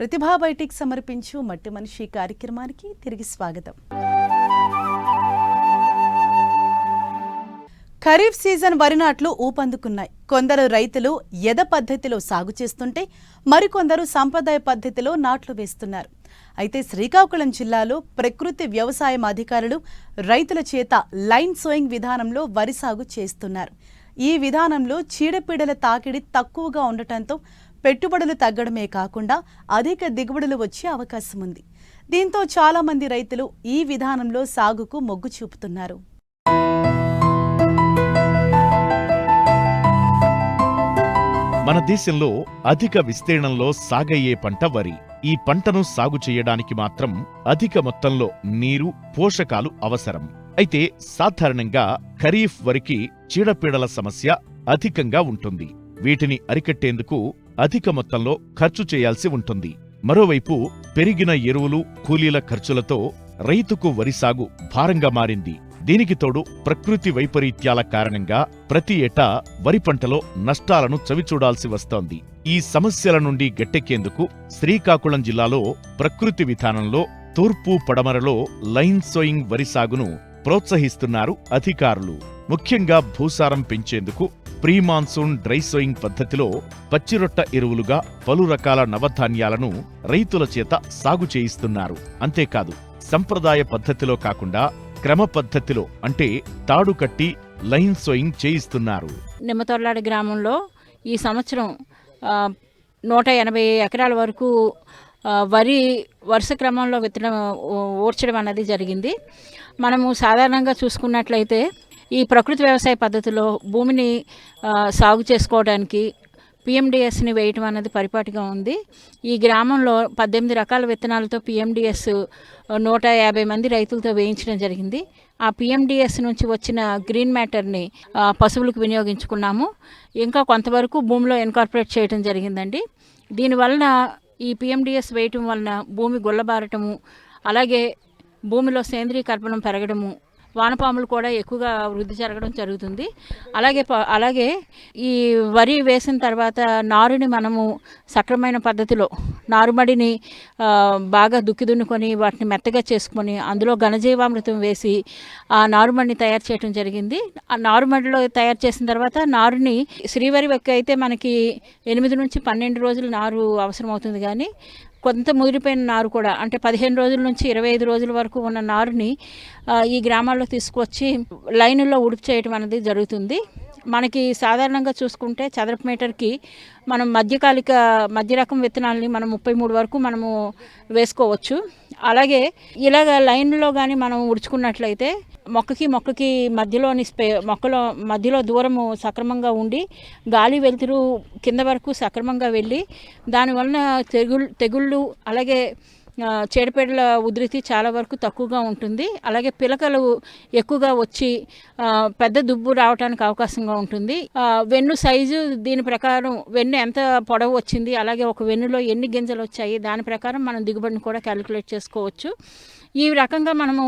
ప్రతిభా బయటికి సమర్పించు మట్టి మనిషి కార్యక్రమానికి తిరిగి స్వాగతం. ఖరీఫ్ సీజన్ వరి నాట్లు ఊపందుకున్నాయి. కొందరు రైతులు ఎద పద్ధతిలో సాగు చేస్తుంటే మరికొందరు సాంప్రదాయ పద్ధతిలో నాట్లు వేస్తున్నారు. అయితే శ్రీకాకుళం జిల్లాలో ప్రకృతి వ్యవసాయం అధికారులు రైతుల చేత లైన్ సోయింగ్ విధానంలో వరి సాగు చేస్తున్నారు. ఈ విధానంలో చీడపీడల తాకిడి తక్కువగా ఉండటంతో పెట్టుబడులు తగ్గడమే కాకుండా అధిక దిగుబడులు వచ్చే అవకాశం ఉంది దీంతో చాలా మంది రైతులు ఈ విధానంలో సాగుకు మొగ్గు చూపుతున్నారు. మన దేశంలో అధిక విస్తీర్ణంలో సాగయ్యే పంట వరి. ఈ పంటను సాగు చేయడానికి మాత్రం అధిక మొత్తంలో నీరు పోషకాలు అవసరం. అయితే సాధారణంగా ఖరీఫ్ వరికి చీడపీడల సమస్య అధికంగా ఉంటుంది. వీటిని అరికట్టేందుకు అధిక మొత్తంలో ఖర్చు చేయాల్సి ఉంటుంది. మరోవైపు పెరిగిన ఎరువులు కూలీల ఖర్చులతో రైతుకు వరి సాగు భారంగా మారింది. దీనికి తోడు ప్రకృతి వైపరీత్యాల కారణంగా ప్రతి ఏటా వరి పంటలో నష్టాలను చవిచూడాల్సి వస్తోంది. ఈ సమస్యల నుండి గట్టెక్కేందుకు శ్రీకాకుళం జిల్లాలో ప్రకృతి విధానంలో తూర్పు పడమరలో లైన్ సోయింగ్ వరి సాగును ప్రోత్సహిస్తున్నారు అధికారులు. ముఖ్యంగా భూసారం పెంచేందుకు ప్రీ మాన్సూన్ డ్రై సోయింగ్ పద్ధతిలో పచ్చిరొట్ట ఎరువులుగా పలు రకాల నవధాన్యాలను రైతుల చేత సాగు చేయిస్తున్నారు. అంతేకాదు సంప్రదాయ పద్ధతిలో కాకుండా క్రమ పద్ధతిలో అంటే తాడు కట్టి లైన్ సోయింగ్ చేయిస్తున్నారు. నిమ్మతొల్లాడి గ్రామంలో ఈ సంవత్సరం నూట ఎనభై ఎకరాల వరకు వరి వరుస క్రమంలో విత్తనం ఊ- ఊడ్చడం అన్నది జరిగింది. మనము సాధారణంగా చూసుకున్నట్లయితే ఈ ప్రకృతి వ్యవసాయ పద్ధతిలో భూమిని సాగు చేసుకోవడానికి పిఎండిఎస్ని వేయటం అనేది పరిపాటిగా ఉంది. ఈ గ్రామంలో పద్దెనిమిది రకాల విత్తనాలతో పిఎండిఎస్ నూట యాభై మంది రైతులతో వేయించడం జరిగింది. ఆ పిఎండిఎస్ నుంచి వచ్చిన గ్రీన్ మ్యాటర్ని పశువులకు వినియోగించుకున్నాము. ఇంకా కొంతవరకు భూమిలో ఇన్కార్పొరేట్ చేయడం జరిగిందండి. దీనివలన ఈ పిఎండిఎస్ వేయటం వలన భూమి గుల్లబారటము అలాగే భూమిలో సేంద్రీయ కర్పణం పెరగడము వానపాములు కూడా ఎక్కువగా వృద్ధి జరగడం జరుగుతుంది. అలాగే ప- అలాగే ఈ వరి వేసిన తర్వాత నారుని మనము సక్రమైన పద్ధతిలో నారుమడిని బాగా దుక్కి దున్నుకొని వాటిని మెత్తగా చేసుకొని అందులో ఘనజీవామృతం వేసి ఆ నారుమడిని తయారు చేయడం జరిగింది. ఆ నారుమడిలో తయారు చేసిన తర్వాత నారుని శ్రీవరి వెక్క అయితే మనకి ఎనిమిది నుంచి పన్నెండు రోజులు నారు అవసరం అవుతుంది కానీ కొంత ముదిరిపోయిన నారు కూడా అంటే పదిహేను రోజుల నుంచి ఇరవై ఐదు రోజుల వరకు ఉన్న నారుని ఈ గ్రామాల్లో తీసుకొచ్చి లైనుల్లో ఉడుపు చేయటం అనేది జరుగుతుంది. మనకి సాధారణంగా చూసుకుంటే చదరపు మీటర్కి మనం మధ్యకాలిక మధ్య రకం విత్తనాలని మనం ముప్పై మూడు వరకు మనము వేసుకోవచ్చు. అలాగే ఇలాగ లైన్లో కానీ మనం ఉడుచుకున్నట్లయితే మొక్కకి మొక్కకి మధ్యలోని స్పే మొక్కలో మధ్యలో దూరము సక్రమంగా ఉండి గాలి వెలుతురు కింద వరకు సక్రమంగా వెళ్ళి దానివలన తెగుళ్ళు తెగుళ్ళు అలాగే చీడపీడల ఉధృతి చాలా వరకు తక్కువగా ఉంటుంది. అలాగే పిలకలు ఎక్కువగా వచ్చి పెద్ద దుబ్బు రావడానికి అవకాశంగా ఉంటుంది. వెన్ను సైజు దీని ప్రకారం వెన్ను ఎంత పొడవు వచ్చింది అలాగే ఒక వెన్నులో ఎన్ని గింజలు వచ్చాయి దాని ప్రకారం మనం దిగుబడిని కూడా క్యాలిక్యులేట్ చేసుకోవచ్చు. ఈ రకంగా మనము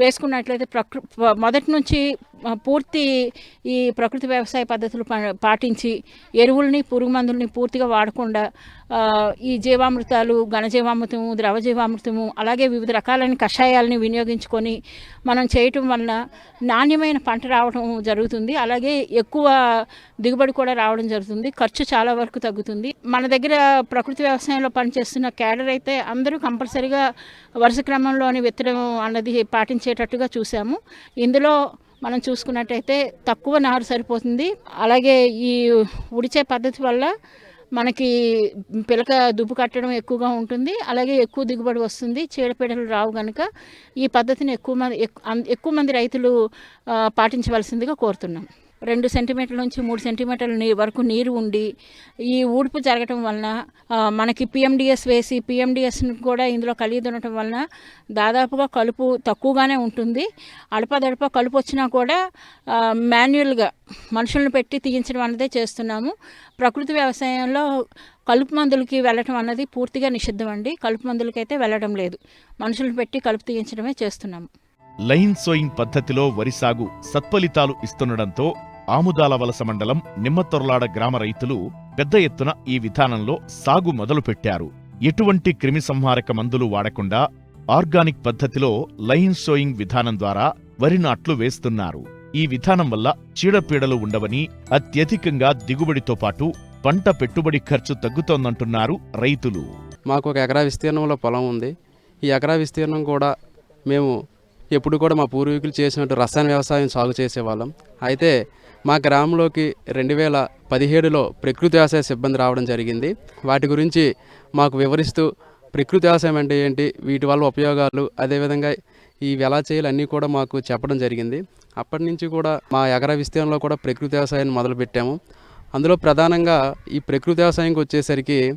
వేసుకున్నట్లయితే ప్రకృ మొదటి నుంచి పూర్తి ఈ ప్రకృతి వ్యవసాయ పద్ధతులు పా- పాటించి ఎరువుల్ని పురుగు మందుల్ని పూర్తిగా వాడకుండా ఈ జీవామృతాలు ఘనజీవామృతము ద్రవ జీవామృతము అలాగే వివిధ రకాలైన కషాయాలని వినియోగించుకొని మనం చేయటం వలన నాణ్యమైన పంట రావడం జరుగుతుంది. అలాగే ఎక్కువ దిగుబడి కూడా రావడం జరుగుతుంది. ఖర్చు చాలా వరకు తగ్గుతుంది. మన దగ్గర ప్రకృతి వ్యవసాయంలో పనిచేస్తున్న క్యాడర్ అయితే అందరూ కంపల్సరీగా వరుస క్రమంలోని విత్తనం అన్నది పాటించేటట్టుగా చూసాము ఇందులో మనం చూసుకున్నట్టయితే తక్కువ నారు సరిపోతుంది. అలాగే ఈ ఉడిచే పద్ధతి వల్ల మనకి పిలక దుబ్బు కట్టడం ఎక్కువగా ఉంటుంది. అలాగే ఎక్కువ దిగుబడి వస్తుంది. చీడపీడలు రావు కనుక ఈ పద్ధతిని ఎక్కువ మంది అం- ఎక్కువ మంది రైతులు పాటించవలసిందిగా కోరుతున్నాం. రెండు సెంటీమీటర్ల నుంచి మూడు సెంటీమీటర్ల వరకు నీరు ఉండి ఈ ఊడ్పు జరగటం వలన మనకి పిఎండిఎస్ వేసి పిఎండిఎస్ని కూడా ఇందులో కలిగి ఉండటం వలన దాదాపుగా కలుపు తక్కువగానే ఉంటుంది. అడపదడప కలుపు వచ్చినా కూడా మాన్యువల్గా మనుషులను పెట్టి తీయించడం అన్నదే చేస్తున్నాము. ప్రకృతి వ్యవసాయంలో కలుపు మందులకి వెళ్ళటం అన్నది పూర్తిగా నిషిద్ధం అండి కలుపు మందులకైతే వెళ్ళడం లేదు. మనుషులను పెట్టి కలుపు తీయించడమే చేస్తున్నాము. లైన్ సోయింగ్ పద్ధతిలో వరి సాగు సత్ఫలితాలు ఇస్తుండటంతో ఆముదాల వలస మండలం నిమ్మతొర్లాడ గ్రామ రైతులు పెద్ద ఎత్తున ఈ విధానంలో సాగు మొదలుపెట్టారు. ఎటువంటి క్రిమిసంహారక మందులు వాడకుండా ఆర్గానిక్ పద్ధతిలో లైన్ సోయింగ్ విధానం ద్వారా వరి నాట్లు వేస్తున్నారు. ఈ విధానం వల్ల చీడపీడలు ఉండవని అత్యధికంగా దిగుబడితో పాటు పంట పెట్టుబడి ఖర్చు తగ్గుతోందంటున్నారు రైతులు. మాకు ఒక ఎకరా విస్తీర్ణంలో పొలం ఉంది. ఈ ఎకరా విస్తీర్ణం కూడా మేము ఎప్పుడు కూడా మా పూర్వీకులు చేసినట్టు రసాయన వ్యవసాయం సాగు చేసేవాళ్ళం. అయితే మా గ్రామంలోకి రెండు వేల పదిహేడులో ప్రకృతి వ్యవసాయ సిబ్బంది రావడం జరిగింది. వాటి గురించి మాకు వివరిస్తూ ప్రకృతి వ్యవసాయం అంటే ఏంటి వీటి వల్ల ఉపయోగాలు అదేవిధంగా ఇవి ఎలా చేయాలి అన్నీ కూడా మాకు చెప్పడం జరిగింది. అప్పటి నుంచి కూడా మా ఎగర విస్తీర్ణంలో కూడా ప్రకృతి వ్యవసాయాన్ని మొదలుపెట్టాము. అందులో ప్రధానంగా ఈ ప్రకృతి వ్యవసాయంకి వచ్చేసరికి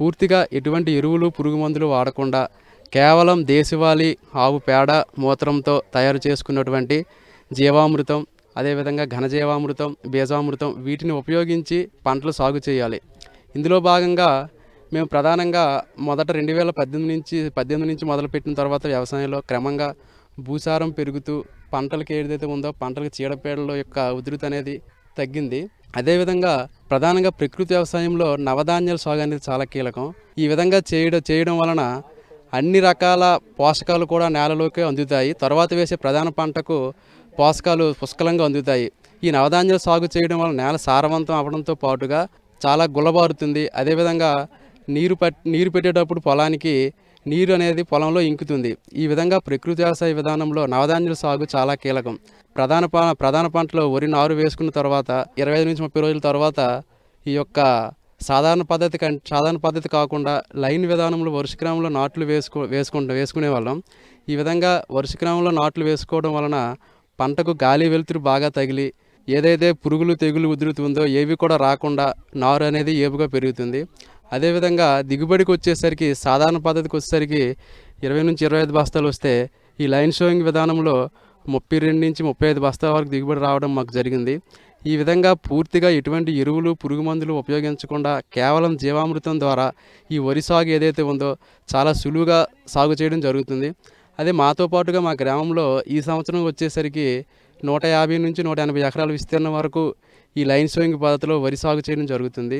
పూర్తిగా ఎటువంటి ఎరువులు పురుగు మందులు వాడకుండా కేవలం దేశవాళీ ఆవు పేడ మూత్రంతో తయారు చేసుకున్నటువంటి జీవామృతం అదేవిధంగా ఘనజీవామృతం బీజామృతం వీటిని ఉపయోగించి పంటలు సాగు చేయాలి. ఇందులో భాగంగా మేము ప్రధానంగా మొదట రెండు వేల పద్దెనిమిది నుంచి పద్దెనిమిది నుంచి మొదలుపెట్టిన తర్వాత వ్యవసాయంలో క్రమంగా భూసారం పెరుగుతూ పంటలకు ఏదైతే ఉందో పంటలకు చీడపీడల యొక్క ఉధృతి అనేది తగ్గింది. అదేవిధంగా ప్రధానంగా ప్రకృతి వ్యవసాయంలో నవధాన్యాల సాగు అనేది చాలా కీలకం. ఈ విధంగా చేయడం చేయడం వలన అన్ని రకాల పోషకాలు కూడా నేలలోకి అందుతాయి. తర్వాత వేసే ప్రధాన పంటకు పోషకాలు పుష్కలంగా అందుతాయి. ఈ నవధాన్యాలు సాగు చేయడం వల్ల నేల సారవంతం అవడంతో పాటుగా చాలా గుల్లబారుతుంది. అదేవిధంగా నీరు పట్ నీరు పెట్టేటప్పుడు పొలానికి నీరు అనేది పొలంలో ఇంకుతుంది. ఈ విధంగా ప్రకృతి వ్యవసాయ విధానంలో నవధాన్యాల సాగు చాలా కీలకం. ప్రధాన ప ప్రధాన పంటలో వరి నారు వేసుకున్న తర్వాత ఇరవై ఐదు నుంచి ముప్పై రోజుల తర్వాత ఈ యొక్క సాధారణ పద్ధతి కం సాధారణ పద్ధతి కాకుండా లైన్ విధానంలో వరుస క్రమంలో నాట్లు వేసుకో వేసుకుంటూ వేసుకునే వాళ్ళం. ఈ విధంగా వరుస క్రమంలో నాట్లు వేసుకోవడం వలన పంటకు గాలి వెలుతురు బాగా తగిలి ఏదైతే పురుగులు తెగులు ఉధృతుందో ఏవి కూడా రాకుండా నారు అనేది ఏపుగా పెరుగుతుంది. అదేవిధంగా దిగుబడికి వచ్చేసరికి సాధారణ పద్ధతికి వచ్చేసరికి ఇరవై నుంచి ఇరవై ఐదు బస్తాలు వస్తే ఈ లైన్ షోయింగ్ విధానంలో ముప్పై రెండు నుంచి ముప్పై ఐదు బస్తాల వరకు దిగుబడి రావడం మాకు జరిగింది. ఈ విధంగా పూర్తిగా ఎటువంటి ఎరువులు పురుగు మందులు ఉపయోగించకుండా కేవలం జీవామృతం ద్వారా ఈ వరి సాగు ఏదైతే ఉందో చాలా సులువుగా సాగు చేయడం జరుగుతుంది. అదే మాతో పాటుగా మా గ్రామంలో ఈ సంవత్సరం వచ్చేసరికి నూట యాభై నుంచి నూట ఎనభై ఎకరాల విస్తీర్ణం వరకు ఈ లైన్ సోయింగ్ పద్ధతిలో వరి సాగు చేయడం జరుగుతుంది.